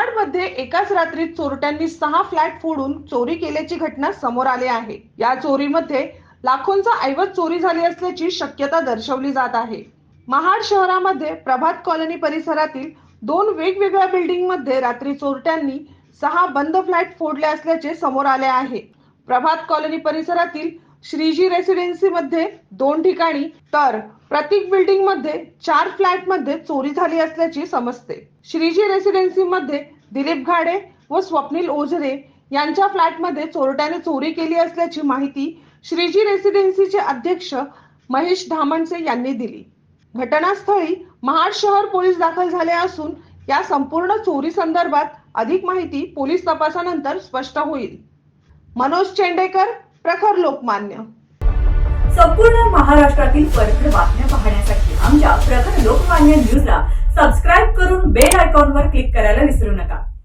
एकाच रात्रीत चोरट्यांनी सहा फ्लॅट फोडून चोरी केल्याची घटना समोर आली आहे. या चोरीमध्ये लाखोंचा ऐवज चोरी झाली असल्याची शक्यता दर्शवली जात आहे. महाड शहरामध्ये प्रभात कॉलनी परिसरातील दोन वेगवेगळ्या बिल्डिंगमध्ये रात्री चोरट्यांनी सहा बंद फ्लॅट फोडले असल्याचे समोर आले आहे. प्रभात कॉलनी परिसरातील श्रीजी रेसिडेन्सी मध्ये दोन ठिकाणी तर प्रत्येक बिल्डिंगमध्ये चार फ्लॅटमध्ये चोरी झाली असल्याची समजते. श्रीजी रेसिडेन्सी मध्ये दिलीप घाडे व स्वप्नील ओझरे यांच्या फ्लॅटमध्ये चोरट्याने चोरी केली असल्याची माहिती श्रीजी रेसिडेन्सीचे अध्यक्ष महेश धामणसे यांनी दिली. घटनास्थळी महाड शहर पोलीस दाखल झाले असून या संपूर्ण चोरी संदर्भात अधिक माहिती पोलीस तपासानंतर स्पष्ट होईल. मनोज चेंडेकर प्रखर लोकमान्य. संपूर्ण महाराष्ट्रातील परखड बातम्या पाहण्यासाठी आमच्या प्रखर लोकमान्य न्यूजला सबस्क्राईब करून बेल आयकॉनवर क्लिक करायला विसरू नका.